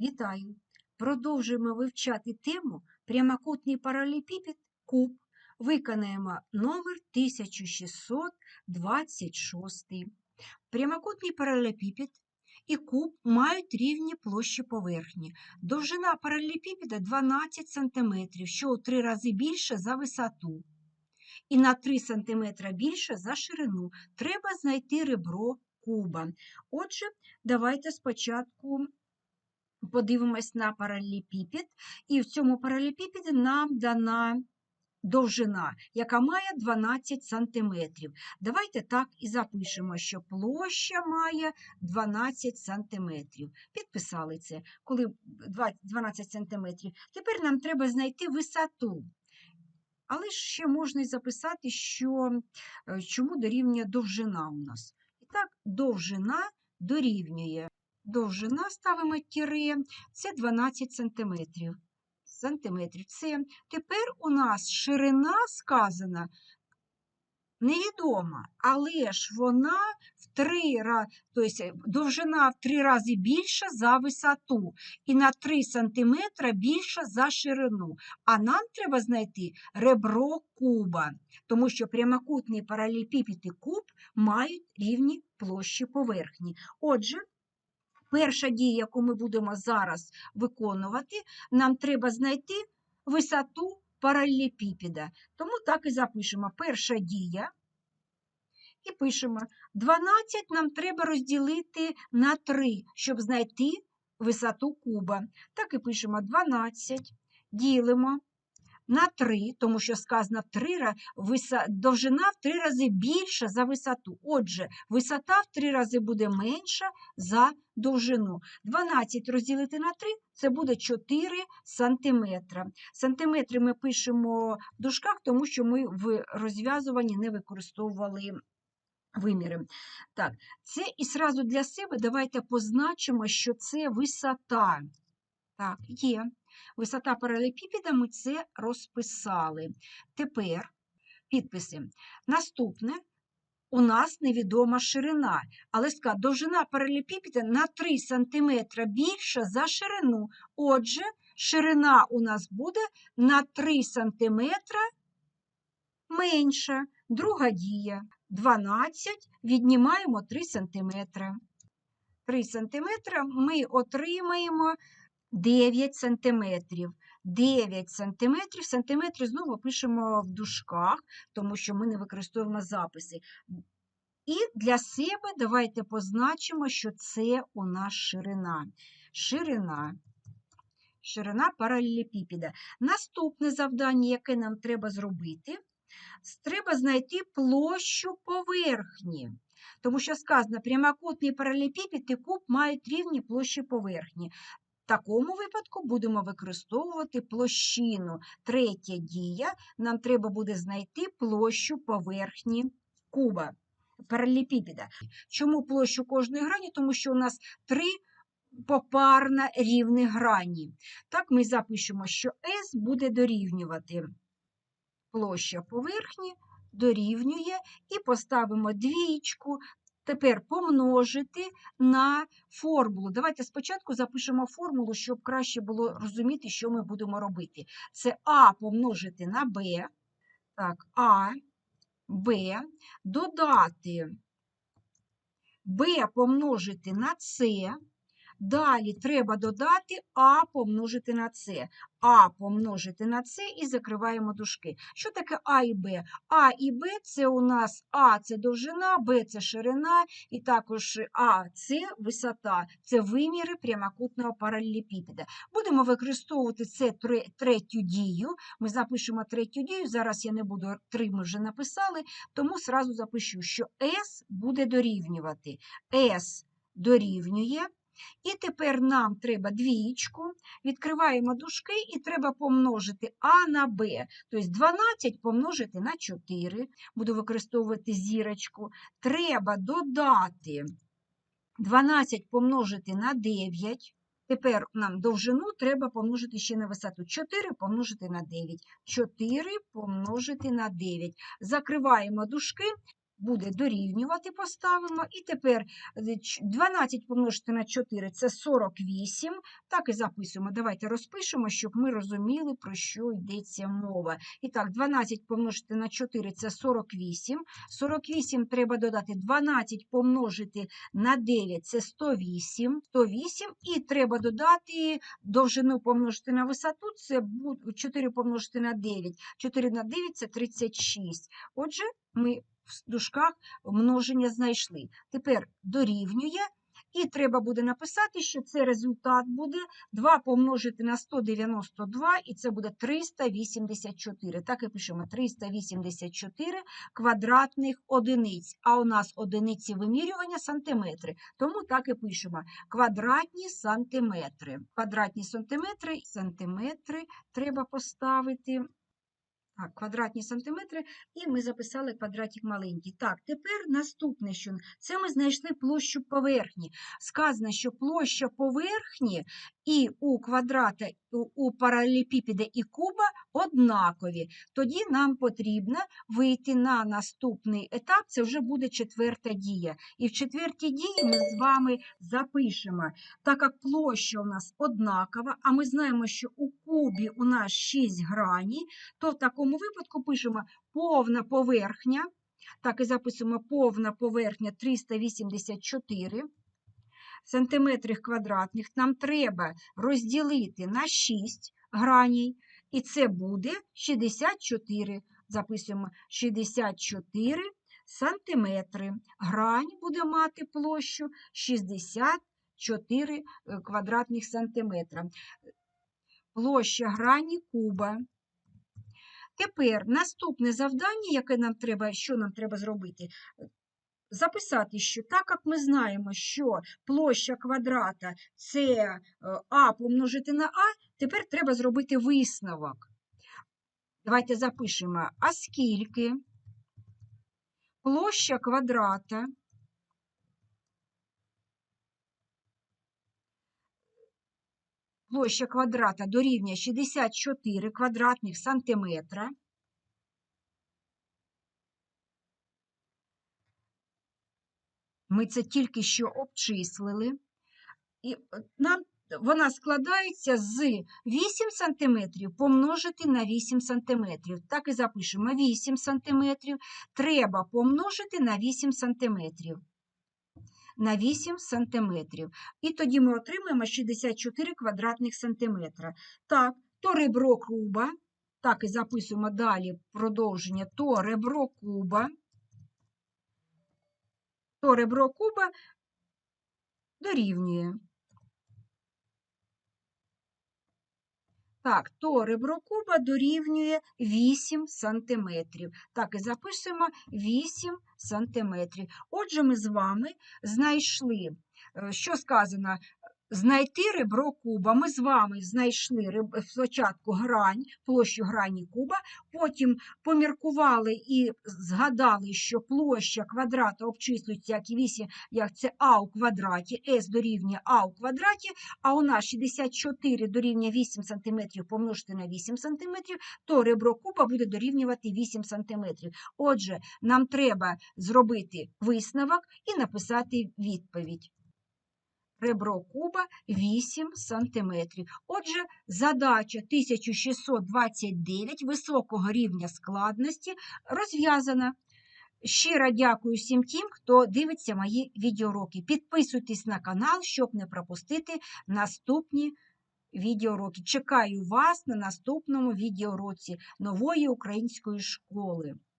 Вітаю! Продовжуємо вивчати тему прямокутний паралепіпед куб. Виконаємо номер 1626. Прямокутний паралепіпед і куб мають рівні площі поверхні. Довжина паралепіпеда 12 см, що у три рази більше за висоту. І на 3 см більше за ширину. Треба знайти ребро куба. Отже, давайте спочатку подивимось на паралелепіпед, і в цьому паралелепіпеді нам дана довжина, яка має 12 см. Давайте так і запишемо, що площа має 12 см. Підписали це, коли 12 см. Тепер нам треба знайти висоту. Але ще можна і записати, що е, чому дорівнює довжина у нас. І так, довжина дорівнює довжина ставимо тіре, це 12 сантиметрів. сантиметрів. Це тепер у нас ширина сказана невідома, але ж вона в три рази, тобто довжина в три рази більша за висоту і на 3 см більша за ширину. А нам треба знайти ребро куба, тому що прямокутний паралелепіпед і куб мають рівні площі поверхні. Отже, перша дія, яку ми будемо зараз виконувати, нам треба знайти висоту паралелепіпеда. Тому так і запишемо. Перша дія. І пишемо 12 нам треба розділити на 3, щоб знайти висоту куба. Так і пишемо 12, ділимо на 3, тому що сказано 3, довжина в 3 рази більша за висоту. Отже, висота в 3 рази буде менша за довжину. 12 розділити на 3 це буде 4 сантиметра. Сантиметри ми пишемо в дужках, тому що ми в розв'язуванні не використовували виміри. Так, це і сразу для себе давайте позначимо, що це висота. Так, є. Висота паралепіпеда ми це розписали. Тепер підписи. Наступне у нас невідома ширина, але ска, довжина паралепіпеда на 3 см більша за ширину. Отже, ширина у нас буде на 3 см менша. Друга дія. 12 віднімаємо 3 см. 3 см ми отримаємо 9 сантиметрів. 9 сантиметрів. Сантиметри знову пишемо в дужках, тому що ми не використовуємо записи. І для себе давайте позначимо, що це у нас ширина. Ширина. Ширина паралелепіпеда. Наступне завдання, яке нам треба зробити, треба знайти площу поверхні. Тому що сказано, прямокутний паралелепіпед і куб мають рівні площі поверхні. Такому випадку будемо використовувати площину. Третя дія, нам треба буде знайти площу поверхні куба, паралелепіпеда. Чому площу кожної грані? Тому що у нас три попарно рівні грані. Так, ми запишемо, що S буде дорівнювати площа поверхні дорівнює і поставимо двічку. Тепер помножити на формулу. Давайте спочатку запишемо формулу, щоб краще було розуміти, що ми будемо робити. Це А помножити на Б, так, А, Б, додати Б помножити на С, Далі треба додати А помножити на С. А помножити на С і закриваємо дужки. Що таке А і Б? А і Б це у нас А це довжина, Б це ширина, і також А це висота, це виміри прямокутного паралелепіпеда. Будемо використовувати це третю дію. Ми запишемо третю дію. Зараз я не буду три ми вже написали, тому сразу запишу, що С буде дорівнювати. С дорівнює. І тепер нам треба двічку, відкриваємо дужки і треба помножити А на Б. Тобто 12 помножити на 4, буду використовувати зірочку. Треба додати 12 помножити на 9. Тепер нам довжину треба помножити ще на висоту. 4 помножити на 9. 4 помножити на 9. Закриваємо дужки. Буде дорівнювати, поставимо. І тепер е, 12 помножити на 4 це 48. Так і записуємо. Давайте розпишемо, щоб ми розуміли, про що йдеться мова. І так, 12 помножити на 4 це 48. 48 треба додати 12 помножити на 9 це 108. 108 і треба додати довжину помножити на висоту, це 4 помножити на 9. 4 на 9 це 36. Отже, ми в дужках множення знайшли. Тепер дорівнює, і треба буде написати, що це результат буде 2 помножити на 192, і це буде 384. Так і пишемо 384 квадратних одиниць. А у нас одиниці вимірювання сантиметри. Тому так і пишемо квадратні сантиметри. Квадратні сантиметри, сантиметри треба поставити. Так, квадратні сантиметри, і ми записали квадратик маленький. Так, тепер наступне, що це ми знайшли площу поверхні. Сказано, що площа поверхні і у квадрата, у, у і куба однакові. Тоді нам потрібно вийти на наступний етап, це вже буде четверта дія. І в четвертій дії ми з вами запишемо, так як площа у нас однакова, а ми знаємо, що у кубі у нас 6 граній, то в такому випадку пишемо повна поверхня. Так і записуємо повна поверхня 384 сантиметрів квадратних. Нам треба розділити на 6 граній, і це буде 64. Записуємо 64 сантиметри. Грань буде мати площу 64 е, квадратних сантиметра. Площа грані куба. Тепер наступне завдання, яке нам треба, що нам треба зробити? Записати, що так як ми знаємо, що площа квадрата це е, А помножити на А, тепер треба зробити висновок. Давайте запишемо, а скільки площа квадрата площа квадрата дорівнює 64 квадратних сантиметра. Ми це тільки що обчислили. І е, нам вона складається з 8 см помножити на 8 см. Так і запишемо 8 см. Треба помножити на 8 см. На 8 см. І тоді ми отримаємо 64 квадратних сантиметра. Так, то ребро куба. Так і записуємо далі продовження. То ребро куба. То ребро куба дорівнює. Так, то ребро куба дорівнює 8 сантиметрів. Так, і записуємо 8 сантиметрів. Отже, ми з вами знайшли, е, що сказано, знайти ребро куба. Ми з вами знайшли спочатку грань, площу грані куба, потім поміркували і згадали, що площа квадрата обчислюється як і 8, як це а у квадраті, s дорівнює а у квадраті, а у нас 64 дорівнює 8 см помножити на 8 см, то ребро куба буде дорівнювати 8 см. Отже, нам треба зробити висновок і написати відповідь. Ребро куба 8 см. Отже, задача 1629 високого рівня складності розв'язана. Щиро дякую всім тим, хто дивиться мої відеоуроки. Підписуйтесь на канал, щоб не пропустити наступні відеоуроки. Чекаю вас на наступному відеоуроці нової української школи.